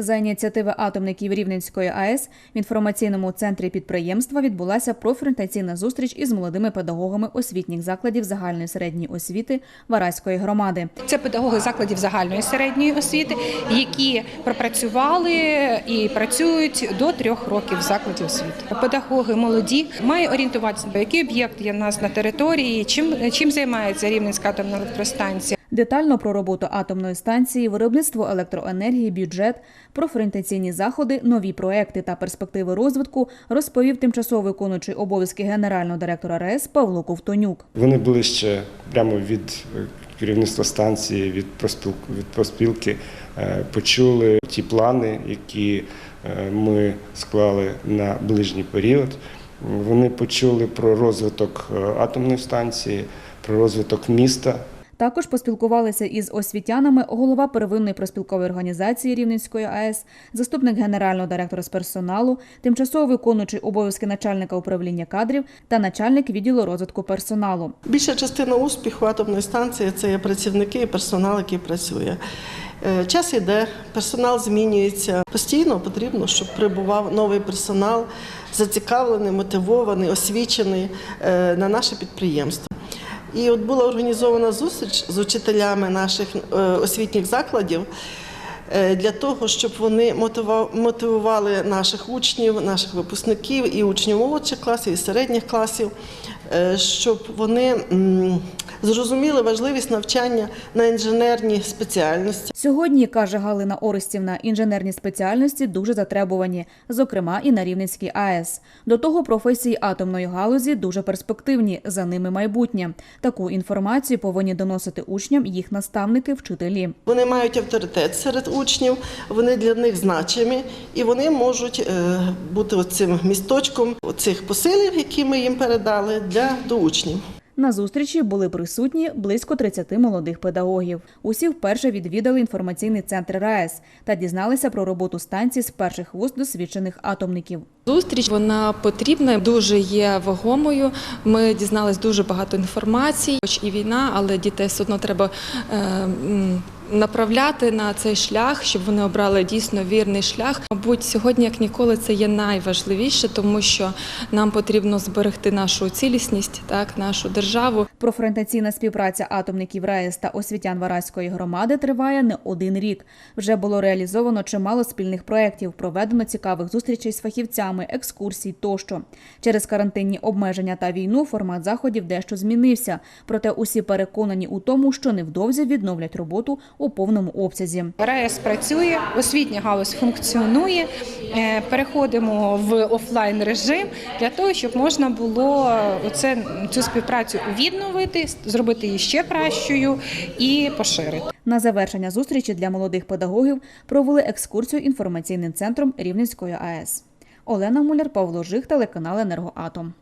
За ініціативи атомників Рівненської АЕС в інформаційному центрі підприємства відбулася профорієнтаційна зустріч із молодими педагогами освітніх закладів загальної середньої освіти Вараської громади. Це педагоги закладів загальної середньої освіти, які пропрацювали і працюють до трьох років в закладі освіти. Педагоги молоді мають орієнтуватися, який об'єкт є в нас на території, чим чим займається Рівненська атомна електростанція. Детально про роботу атомної станції, виробництво електроенергії, бюджет, профорієнтаційні заходи, нові проекти та перспективи розвитку розповів тимчасово виконуючий обов'язки генерального директора РАЕС Павло Ковтонюк. Вони були ще прямо від е, керівництва станції, від проспілки, від проспілки, е, почули ті плани, які е, ми склали на ближній період. Вони почули про розвиток атомної станції, про розвиток міста. Також поспілкувалися із освітянами голова первинної проспілкової організації Рівненської АЕС, заступник генерального директора з персоналу, тимчасово виконуючий обов'язки начальника управління кадрів та начальник відділу розвитку персоналу. Більша частина успіху атомної станції це є працівники і персонал, який працює. Е, Час іде, персонал змінюється. Постійно потрібно, щоб прибував новий персонал, зацікавлений, мотивований, освічений е, на наше підприємство. І от була організована зустріч з учителями наших е, освітніх закладів е, для того, щоб вони мотивували наших учнів, наших випускників і учнів молодших класів, і середніх класів, щоб вони зрозуміли важливість навчання на інженерній спеціальності. Сьогодні, каже Галина Орестівна, інженерні спеціальності дуже затребувані, зокрема і на Рівненській АЕС. До того професії атомної галузі дуже перспективні, за ними майбутнє. Таку інформацію повинні доносити учням їх наставники, вчителі. Вони мають авторитет серед учнів, вони для них значимі, і вони можуть е, бути цим місточком цих посилів, які ми їм передали для до учнів. На зустрічі були присутні близько 30 молодих педагогів. Усі вперше відвідали інформаційний центр РаЕС та дізналися про роботу станції з перших вуст досвідчених атомників. Зустріч вона потрібна, дуже є вагомою. Ми дізнались дуже багато інформації, хоч і війна, але дітей все одно треба е, направляти на цей шлях, щоб вони обрали дійсно вірний шлях. Мабуть, сьогодні, як ніколи, це є найважливіше, тому що нам потрібно зберегти нашу цілісність, так нашу державу. Профорієнтаційна співпраця атомників РаЕС та освітян Вараської громади триває не один рік. Вже було реалізовано чимало спільних проєктів, проведено цікавих зустрічей з фахівцями, екскурсій тощо. Через карантинні обмеження та війну формат заходів дещо змінився. Проте усі переконані у тому, що невдовзі відновлять роботу у повному обсязі. РАЕС працює, освітня галузь функціонує. Е, Переходимо в офлайн режим для того, щоб можна було оце, цю співпрацю відновити, зробити її ще кращою і поширити. На завершення зустрічі для молодих педагогів провели екскурсію інформаційним центром Рівненської АЕС. Олена Муляр, Павло Жих, телеканал Енергоатом.